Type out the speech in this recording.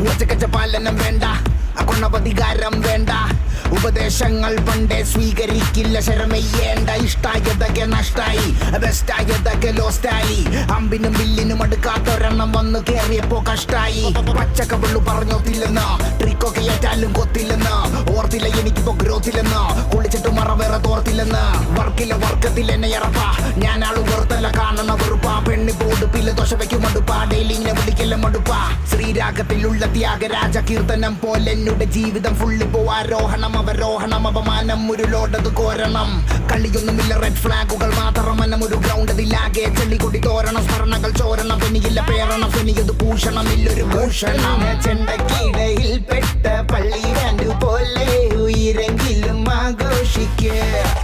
ഒച്ചക്കച്ച പാലനം വേണ്ട. അഗുണപതികാരം വേണ്ട. ഉപദേശങ്ങൾ പണ്ടേ സ്വീകരിക്കില്ല. ശരമയ്യേണ്ട. ഇഷ്ടായതൊക്കെ നഷ്ടായി. ബെസ്റ്റായതൊക്കെ ലോസ്റ്റായി. അമ്പിനും ബില്ലിനും അടുക്കാത്തൊരെണ്ണം വന്നു കേറിയപ്പോ കഷ്ടായി. പച്ചക്കവള്ളു പറഞ്ഞോത്തില്ലെന്ന്? ട്രിക്കൊക്കെ ഏറ്റാലും കൊത്തില്ലെന്ന്? ഓർത്തില്ല എനിക്കിപ്പോ ഗ്രോത്തില്ലെന്ന്? കുളിച്ചിട്ട് മറ വേറെ തോർത്തില്ലെന്ന്? വർക്കില്ല വർക്കത്തിൽ എന്നെ ഇറപ്പ. ശ്രീരാഗത്തിലുള്ള ത്യാഗരാജ കീർത്തനം പോലെ എന്നുടെ ജീവിതം ഫുള്ള് പോവാരോഹണം അവരോഹണം അപമാനം ലോഡത് കോരണം. കളിയൊന്നുമില്ല റെഡ് ഫ്ലാഗുകൾ മാത്രം മനം ഒരു ഗ്രൗണ്ട് ഇതിലാകെ ചെള്ളിക്കൊടി തോരണം. സ്മരണകൾ ചോരണം പെനിയില്ല പേരണം. പെനിയത് ഭൂഷണം ഇല്ലൊരു ഭൂഷണം. ചെണ്ടക്കിടയിൽ പെട്ട പള്ളി പോലെ ഉയരെങ്കിലും ആഘോഷിക്കുക